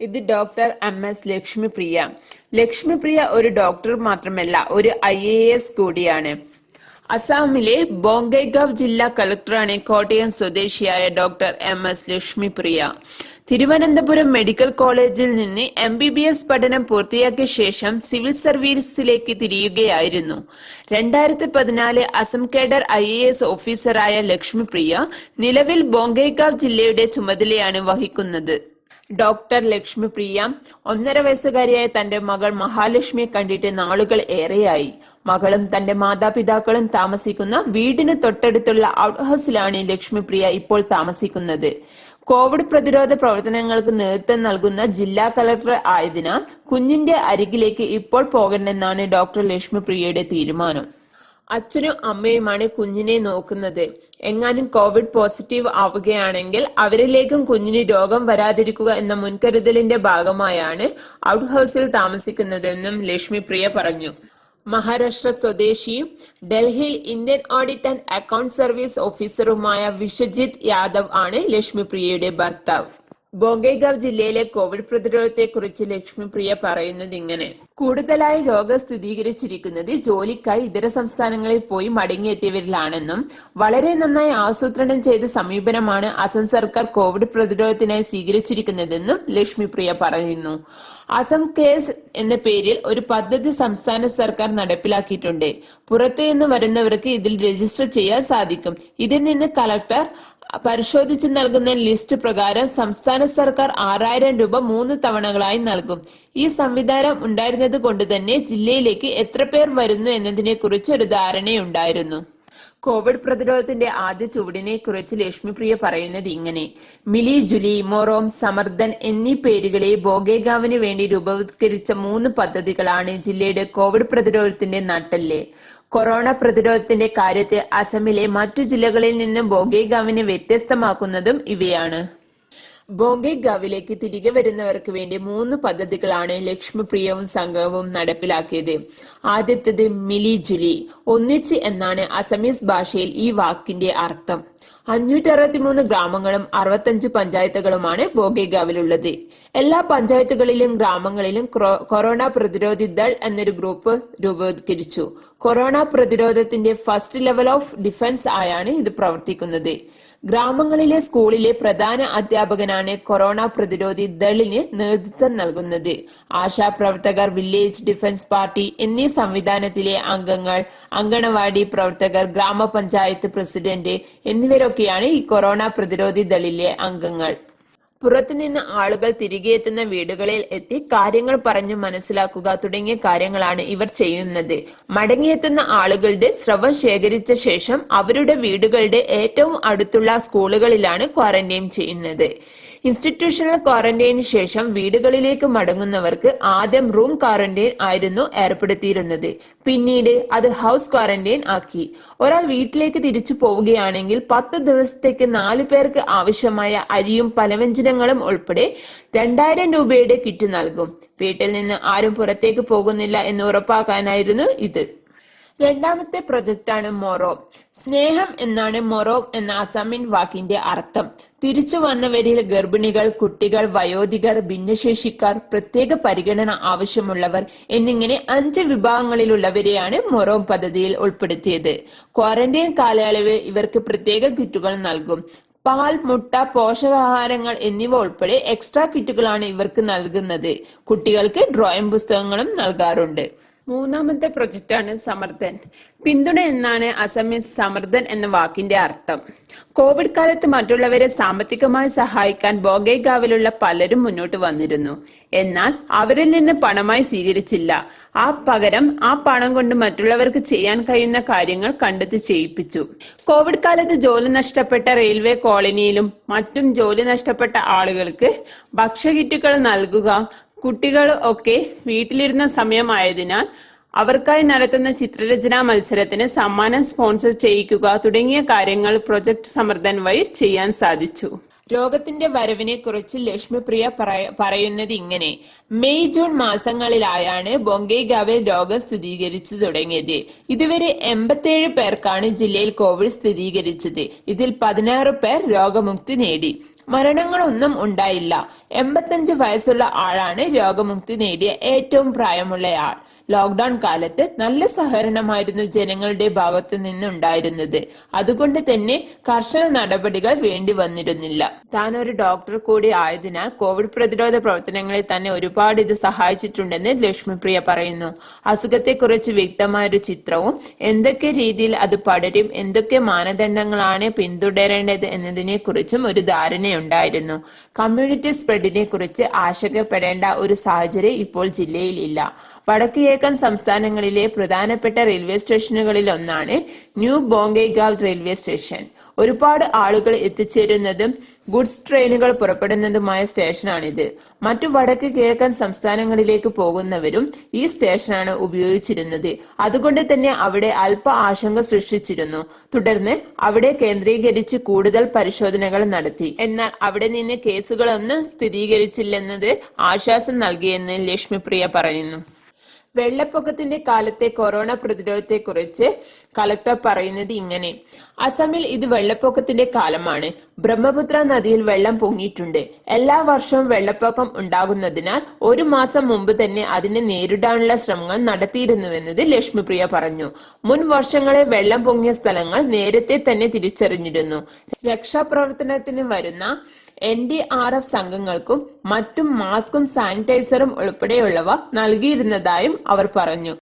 ഇത് doctor M S Lakshmipriya. Lakshmipriya ഒരു doctor മാത്രമല്ല ഒരു ഐ എ എസ് കൂടിയാണ്. അസാമിലെ ബോംഗൈഗാവ് ജില്ലാ കളക്ടറാണ് കോട്ടയം സ്വദേശിയായ doctor M S Lakshmipriya. Thiruvananthapuram medical കോളേജിൽ നിന്ന് എം ബി ബി എസ് പഠനം പൂർത്തിയാക്കിയ ശേഷം സിവിൽ സർവീസിലേക്ക് തിരിയുകയായിരുന്നു. രണ്ടായിരത്തി പതിനാല് Assam cadre I A S ഓഫീസറായ ലക്ഷ്മിപ്രിയ നിലവിൽ ബോംഗൈഗാവ് ജില്ലയുടെ ചുമതലയാണ് വഹിക്കുന്നത്. ഡോക്ടർ ലക്ഷ്മിപ്രിയ ഒന്നര വയസ്സുകാരിയായ തന്റെ മകൾ മഹാലക്ഷ്മിയെ കണ്ടിട്ട് നാളുകൾ ഏറെയായി. മകളും തന്റെ മാതാപിതാക്കളും താമസിക്കുന്ന വീടിന് തൊട്ടടുത്തുള്ള ഔട്ട് ഹൗസിലാണ് ലക്ഷ്മിപ്രിയ ഇപ്പോൾ താമസിക്കുന്നത്. കോവിഡ് പ്രതിരോധ പ്രവർത്തനങ്ങൾക്ക് നേതൃത്വം നൽകുന്ന ജില്ലാ കളക്ടർ ആയതിനാൽ കുഞ്ഞിന്റെ അരികിലേക്ക് ഇപ്പോൾ പോകണമെന്നാണ് ഡോക്ടർ ലക്ഷ്മിപ്രിയയുടെ തീരുമാനം. അച്ഛനും അമ്മയുമാണ് കുഞ്ഞിനെ നോക്കുന്നത്. എങ്ങാനും കോവിഡ് പോസിറ്റീവ് ആവുകയാണെങ്കിൽ അവരിലേക്കും കുഞ്ഞിന് രോഗം വരാതിരിക്കുക എന്ന മുൻകരുതലിന്റെ ഭാഗമായാണ് ഔട്ട് ഹൗസിൽ താമസിക്കുന്നതെന്നും ലക്ഷ്മി പ്രിയ പറഞ്ഞു. മഹാരാഷ്ട്ര സ്വദേശിയും ഡൽഹിയിൽ Indian audit and account service ഓഫീസറുമായ Vishwajit Yadav ആണ് ലക്ഷ്മിപ്രിയയുടെ ഭർത്താവ്. ബോംഗൈഗാവ് ജില്ലയിലെ കോവിഡ് പ്രതിരോധത്തെക്കുറിച്ച് ലക്ഷ്മിപ്രിയ പറയുന്നത് ഇങ്ങനെ. കൂടുതലായി രോഗം സ്ഥിരീകരിച്ചിരിക്കുന്നത് ജോലിക്കായി ഇതര സംസ്ഥാനങ്ങളിൽ പോയി മടങ്ങിയെത്തിയവരിലാണെന്നും വളരെ നന്നായി ആസൂത്രണം ചെയ്ത സമീപനമാണ് അസം സർക്കാർ കോവിഡ് പ്രതിരോധത്തിനായി സ്വീകരിച്ചിരിക്കുന്നതെന്നും ലക്ഷ്മിപ്രിയ പറയുന്നു. അസം കേസ് എന്ന പേരിൽ ഒരു പദ്ധതി സംസ്ഥാന സർക്കാർ നടപ്പിലാക്കിയിട്ടുണ്ട്. പുറത്തു നിന്ന് വരുന്നവർക്ക് ഇതിൽ രജിസ്റ്റർ ചെയ്യാൻ സാധിക്കും. ഇതിൽ നിന്ന് കളക്ടർ പരിശോധിച്ച് നൽകുന്ന ലിസ്റ്റ് പ്രകാരം സംസ്ഥാന സർക്കാർ ആറായിരം രൂപ മൂന്ന് തവണകളായി നൽകും. ഈ സംവിധാനം ഉണ്ടായിരുന്നത് കൊണ്ട് തന്നെ ജില്ലയിലേക്ക് എത്ര പേർ വരുന്നു എന്നതിനെ കുറിച്ച് ഒരു ധാരണയുണ്ടായിരുന്നു. കോവിഡ് പ്രതിരോധത്തിന്റെ ആദ്യ ചുവടിനെ കുറിച്ച് ലക്ഷ്മിപ്രിയ പറയുന്നത് ഇങ്ങനെ. മിലി ജുലി മൊറോം സമർദ്ദൻ എന്നീ പേരുകളെ ബോഗേഗാവിന് വേണ്ടി രൂപവത്കരിച്ച മൂന്ന് പദ്ധതികളാണ് ജില്ലയുടെ കോവിഡ് പ്രതിരോധത്തിന്റെ നട്ടൽ കൊറോണ പ്രതിരോധത്തിന്റെ കാര്യത്തിൽ അസമിലെ മറ്റു ജില്ലകളിൽ നിന്നും ബോഗേഗാവിനെ വ്യത്യസ്തമാക്കുന്നതും ഇവയാണ്. ബോംഗൈഗാവിലേക്ക് തിരികെ വരുന്നവർക്ക് വേണ്ടി മൂന്ന് പദ്ധതികളാണ് ലക്ഷ്മിപ്രിയവും സംഘവും നടപ്പിലാക്കിയത്. ആദ്യത്തേത് മിലി ജുലി ഒന്നിച്ച് എന്നാണ് അസമീസ് ഭാഷയിൽ ഈ വാക്കിന്റെ അർത്ഥം. അഞ്ഞൂറ്റി അറുപത്തിമൂന്ന് ഗ്രാമങ്ങളും അറുപത്തഞ്ച് പഞ്ചായത്തുകളുമാണ് ബോഗൈഗാവിലുള്ളത് എല്ലാ പഞ്ചായത്തുകളിലും ഗ്രാമങ്ങളിലും കൊറോണ പ്രതിരോധി ദൾ എന്നൊരു ഗ്രൂപ്പ് രൂപവത്കരിച്ചു. കൊറോണ പ്രതിരോധത്തിന്റെ ഫസ്റ്റ് ലെവൽ ഓഫ് ഡിഫൻസ് ആയാണ് ഇത് പ്രവർത്തിക്കുന്നത്. ഗ്രാമങ്ങളിലെ സ്കൂളിലെ പ്രധാന അധ്യാപകനാണ് കൊറോണ പ്രതിരോധി ദളിന് നേതൃത്വം നൽകുന്നത്. ആശാപ്രവർത്തകർ വില്ലേജ് ഡിഫൻസ് പാർട്ടി എന്നീ സംവിധാനത്തിലെ അംഗങ്ങൾ അങ്കണവാടി പ്രവർത്തകർ ഗ്രാമപഞ്ചായത്ത് പ്രസിഡന്റ് എന്നിവരൊക്കെയാണ് ഈ കൊറോണ പ്രതിരോധി ദളിലെ അംഗങ്ങൾ. പുറത്തുനിന്ന് ആളുകൾ തിരികെ എത്തുന്ന വീടുകളിൽ എത്തി കാര്യങ്ങൾ പറഞ്ഞു മനസ്സിലാക്കുക തുടങ്ങിയ കാര്യങ്ങളാണ് ഇവർ ചെയ്യുന്നത്. മടങ്ങിയെത്തുന്ന ആളുകളുടെ സ്രവം ശേഖരിച്ച ശേഷം അവരുടെ വീടുകളുടെ ഏറ്റവും അടുത്തുള്ള സ്കൂളുകളിലാണ് ക്വാറന്റൈൻ ചെയ്യുന്നത്. ഇൻസ്റ്റിറ്റ്യൂഷണൽ ക്വാറന്റൈനു ശേഷം വീടുകളിലേക്ക് മടങ്ങുന്നവർക്ക് ആദ്യം റൂം ക്വാറന്റൈൻ ആയിരുന്നു ഏർപ്പെടുത്തിയിരുന്നത്. പിന്നീട് അത് ഹൗസ് ക്വാറന്റൈൻ ആക്കി. ഒരാൾ വീട്ടിലേക്ക് തിരിച്ചു പോവുകയാണെങ്കിൽ പത്ത് ദിവസത്തേക്ക് നാലു പേർക്ക് ആവശ്യമായ അരിയും പലവ്യഞ്ജനങ്ങളും ഉൾപ്പെടെ രണ്ടായിരം രൂപയുടെ കിറ്റ് നൽകും. വീട്ടിൽ നിന്ന് ആരും പുറത്തേക്ക് പോകുന്നില്ല എന്ന് ഉറപ്പാക്കാനായിരുന്നു ഇത്. രണ്ടാമത്തെ പ്രൊജക്റ്റാണ് മൊറോ. സ്നേഹം എന്നാണ് മൊറോ എന്ന അസമിൻ വാക്കിന്റെ അർത്ഥം. തിരിച്ചു വന്നവരിൽ ഗർഭിണികൾ കുട്ടികൾ വയോധികർ ഭിന്നശേഷിക്കാർ പ്രത്യേക പരിഗണന ആവശ്യമുള്ളവർ എന്നിങ്ങനെ അഞ്ച് വിഭാഗങ്ങളിലുള്ളവരെയാണ് മൊറോ പദ്ധതിയിൽ ഉൾപ്പെടുത്തിയത്. ക്വാറന്റൈൻ കാലയളവിൽ ഇവർക്ക് പ്രത്യേക കിറ്റുകൾ നൽകും. പാൽ മുട്ട പോഷകാഹാരങ്ങൾ എന്നിവ ഉൾപ്പെടെ എക്സ്ട്രാ കിറ്റുകളാണ് ഇവർക്ക് നൽകുന്നത്. കുട്ടികൾക്ക് ഡ്രോയിങ് പുസ്തകങ്ങളും നൽകാറുണ്ട്. മൂന്നാമത്തെ പ്രൊജക്റ്റാണ് സമർദ്ദൻ പിന്തുണ എന്നാണ് അസമിൽ സമർദ്ദൻ എന്ന വാക്കിന്റെ അർത്ഥം. കോവിഡ് കാലത്ത് മറ്റുള്ളവരെ സാമ്പത്തികമായി സഹായിക്കാൻ ബോഗൈഗാവിലുള്ള പലരും മുന്നോട്ട് വന്നിരുന്നു. എന്നാൽ അവരിൽ നിന്ന് പണമായി സ്വീകരിച്ചില്ല. ആ പകരം ആ പണം കൊണ്ട് മറ്റുള്ളവർക്ക് ചെയ്യാൻ കഴിയുന്ന കാര്യങ്ങൾ കണ്ടെത്തി ചെയ്യിപ്പിച്ചു. കോവിഡ് കാലത്ത് ജോലി നഷ്ടപ്പെട്ട റെയിൽവേ കോളനിയിലും മറ്റും ജോലി നഷ്ടപ്പെട്ട ആളുകൾക്ക് ഭക്ഷ്യകിറ്റുകൾ നൽകുക കുട്ടികൾ ഒക്കെ വീട്ടിലിരുന്ന സമയമായതിനാൽ അവർക്കായി നടത്തുന്ന ചിത്രരചനാ മത്സരത്തിന് സമ്മാനം സ്പോൺസർ ചെയ്യിക്കുക തുടങ്ങിയ കാര്യങ്ങൾ പ്രൊജക്ട് സമർദ്ദൻ വഴി ചെയ്യാൻ സാധിച്ചു. രോഗത്തിന്റെ വരവിനെ കുറിച്ച് ലക്ഷ്മിപ്രിയ പറയ- പറയുന്നത് ഇങ്ങനെ. മെയ് ജൂൺ മാസങ്ങളിലായാണ് ബൊങ്കൈഗാവിൽ രോഗം സ്ഥിരീകരിച്ചു തുടങ്ങിയത്. ഇതുവരെ എൺപത്തിയേഴ് പേർക്കാണ് ജില്ലയിൽ കോവിഡ് സ്ഥിരീകരിച്ചത്. ഇതിൽ പതിനാറ് പേർ രോഗമുക്തി നേടി. മരണങ്ങളൊന്നും ഉണ്ടായില്ല. എൺപത്തഞ്ച് വയസ്സുള്ള ആളാണ് രോഗമുക്തി നേടിയ ഏറ്റവും പ്രായമുള്ളയാൾ ലോക്ക്ഡൌൺ കാലത്ത് നല്ല സഹകരണമായിരുന്നു ജനങ്ങളുടെ ഭാഗത്തു നിന്നുണ്ടായിരുന്നത്. അതുകൊണ്ട് തന്നെ കർശന നടപടികൾ വേണ്ടി വന്നിരുന്നില്ല. താൻ ഒരു ഡോക്ടർ കൂടി ആയതിനാൽ കോവിഡ് പ്രതിരോധ പ്രവർത്തനങ്ങളിൽ തന്നെ ഒരുപാട് ഇത് സഹായിച്ചിട്ടുണ്ടെന്ന് ലക്ഷ്മിപ്രിയ പറയുന്നു. അസുഖത്തെക്കുറിച്ച് വ്യക്തമായൊരു ചിത്രവും എന്തൊക്കെ രീതിയിൽ അത് പടരും എന്തൊക്കെ മാനദണ്ഡങ്ങളാണ് പിന്തുടരേണ്ടത് എന്നതിനെ കുറിച്ചും ഒരു ധാരണയുണ്ടായിരുന്നു. കമ്മ്യൂണിറ്റി സ്പ്രെഡിനെ കുറിച്ച് ആശങ്കപ്പെടേണ്ട ഒരു സാഹചര്യം ഇപ്പോൾ ജില്ലയിൽ ഇല്ല വടക്ക് കിഴക്കൻ സംസ്ഥാനങ്ങളിലെ പ്രധാനപ്പെട്ട റെയിൽവേ സ്റ്റേഷനുകളിൽ ഒന്നാണ് ന്യൂ ബോംഗൈഗാവ് റെയിൽവേ സ്റ്റേഷൻ ഒരുപാട് ആളുകൾ എത്തിച്ചേരുന്നതും ഗുഡ്സ് ട്രെയിനുകൾ പുറപ്പെടുന്നതുമായ സ്റ്റേഷനാണിത്. മറ്റു വടക്ക് കിഴക്കൻ സംസ്ഥാനങ്ങളിലേക്ക് പോകുന്നവരും ഈ സ്റ്റേഷനാണ് ഉപയോഗിച്ചിരുന്നത്. അതുകൊണ്ട് തന്നെ അവിടെ അല്പ ആശങ്ക സൃഷ്ടിച്ചിരുന്നു. തുടർന്ന് അവിടെ കേന്ദ്രീകരിച്ച് കൂടുതൽ പരിശോധനകൾ നടത്തി. എന്നാൽ അവിടെ നിന്ന് കേസുകളൊന്നും സ്ഥിരീകരിച്ചില്ലെന്നത് ആശ്വാസം നൽകിയെന്ന് ലക്ഷ്മിപ്രിയ പറയുന്നു. വെള്ളപ്പൊക്കത്തിന്റെ കാലത്തെ കൊറോണ പ്രതിരോധത്തെക്കുറിച്ച് കളക്ടർ പറയുന്നത് ഇങ്ങനെ. അസമിൽ ഇത് വെള്ളപ്പൊക്കത്തിന്റെ കാലമാണ്. ബ്രഹ്മപുത്ര നദിയിൽ വെള്ളം പൊങ്ങിയിട്ടുണ്ട്. എല്ലാ വർഷവും വെള്ളപ്പൊക്കം ഉണ്ടാകുന്നതിനാൽ ഒരു മാസം മുമ്പ് തന്നെ അതിനെ നേരിടാനുള്ള ശ്രമങ്ങൾ നടത്തിയിരുന്നുവെന്നത് ലക്ഷ്മിപ്രിയ പറഞ്ഞു. മുൻ വർഷങ്ങളെ വെള്ളം പൊങ്ങിയ സ്ഥലങ്ങൾ നേരത്തെ തന്നെ തിരിച്ചറിഞ്ഞിരുന്നു. രക്ഷാപ്രവർത്തനത്തിന് വരുന്ന എൻ ഡി ആർ എഫ് സംഘങ്ങൾക്കും മറ്റും മാസ്കും സാനിറ്റൈസറും ഉൾപ്പെടെയുള്ളവ നൽകിയിരുന്നതായും അവർ പറഞ്ഞു.